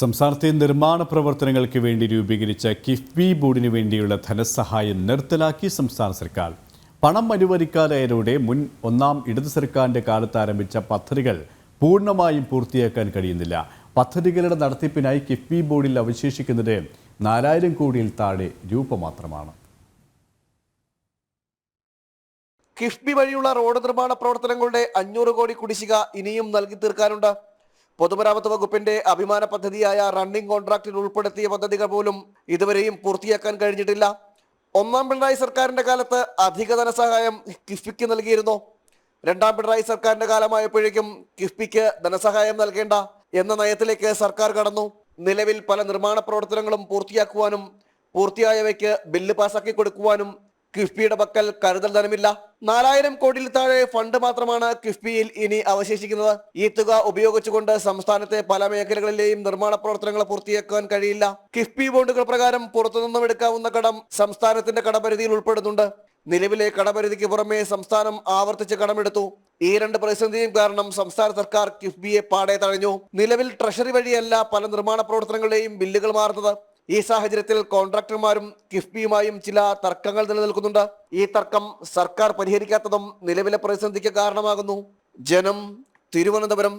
സംസ്ഥാനത്തെ നിർമ്മാണ പ്രവർത്തനങ്ങൾക്ക് വേണ്ടി രൂപീകരിച്ച കിഫ്ബി ബോർഡിന് വേണ്ടിയുള്ള ധനസഹായം നിർത്തലാക്കി സംസ്ഥാന സർക്കാർ. പണം അനുവദിക്കാതായതോടെ മുൻ ഒന്നാം ഇടതു സർക്കാരിന്റെ കാലത്ത് ആരംഭിച്ച പദ്ധതികൾ പൂർണമായും പൂർത്തിയാക്കാൻ കഴിയുന്നില്ല. പദ്ധതികളുടെ നടത്തിപ്പിനായി കിഫ്ബി ബോർഡിൽ അവശേഷിക്കുന്നത് നാലായിരം കോടിയിൽ താഴെ രൂപ മാത്രമാണ് കിഫ്ബി വഴിയുള്ള റോഡ് നിർമ്മാണ പ്രവർത്തനങ്ങളുടെ അഞ്ഞൂറ് കോടി കുടിശ്ശിക ഇനിയും നൽകി തീർക്കാനുണ്ട്. പൊതുമരാമത്ത് വകുപ്പിന്റെ അഭിമാന പദ്ധതിയായ റണ്ണിംഗ് കോൺട്രാക്റ്റിൽ ഉൾപ്പെടുത്തിയ പദ്ധതികൾ പോലും ഇതുവരെയും പൂർത്തിയാക്കാൻ കഴിഞ്ഞിട്ടില്ല. ഒന്നാം പിണറായി സർക്കാരിന്റെ കാലത്ത് അധിക ധനസഹായം കിഫ്ബിക്ക് നൽകിയിരുന്നു. രണ്ടാം പിണറായി സർക്കാരിന്റെ കാലമായപ്പോഴേക്കും കിഫ്ബിക്ക് ധനസഹായം നൽകേണ്ട എന്ന നയത്തിലേക്ക് സർക്കാർ കടന്നു. നിലവിൽ പല നിർമ്മാണ പ്രവർത്തനങ്ങളും പൂർത്തിയാക്കുവാനും പൂർത്തിയായവയ്ക്ക് ബില്ല് പാസാക്കി കൊടുക്കുവാനും കിഫ്ബിയുടെ പക്കൽ കരുതൽ ധനമില്ല. നാലായിരം കോടിയിൽ താഴെ ഫണ്ട് മാത്രമാണ് കിഫ്ബിയിൽ ഇനി അവശേഷിക്കുന്നത്. ഈ തുക ഉപയോഗിച്ചുകൊണ്ട് സംസ്ഥാനത്തെ പല മേഖലകളിലെയും നിർമ്മാണ പ്രവർത്തനങ്ങൾ പൂർത്തിയാക്കാൻ കഴിയില്ല. കിഫ്ബി ബോണ്ടുകൾ പ്രകാരം പുറത്തുനിന്നും എടുക്കാവുന്ന കടം സംസ്ഥാനത്തിന്റെ കടപരിധിയിൽ ഉൾപ്പെടുന്നുണ്ട്. നിലവിലെ കടപരിധിക്ക് പുറമെ സംസ്ഥാനം ആവർത്തിച്ച് കടമെടുത്തു. ഈ രണ്ട് പ്രതിസന്ധിയും കാരണം സംസ്ഥാന സർക്കാർ കിഫ്ബിയെ പാടെ തഴഞ്ഞു. നിലവിൽ ട്രഷറി വഴിയല്ല പല നിർമ്മാണ പ്രവർത്തനങ്ങളുടെയും ബില്ലുകൾ മാറുന്നത്. ഈ സാഹചര്യത്തിൽ കോൺട്രാക്ടർമാരും കിഫ്ബിയുമായും ചില തർക്കങ്ങൾ നിലനിൽക്കുന്നുണ്ട്. ഈ തർക്കം സർക്കാർ പരിഹരിക്കാത്തതും നിലവിലെ പ്രതിസന്ധിക്ക് കാരണമാകുന്നു. ജനം തിരുവനന്തപുരം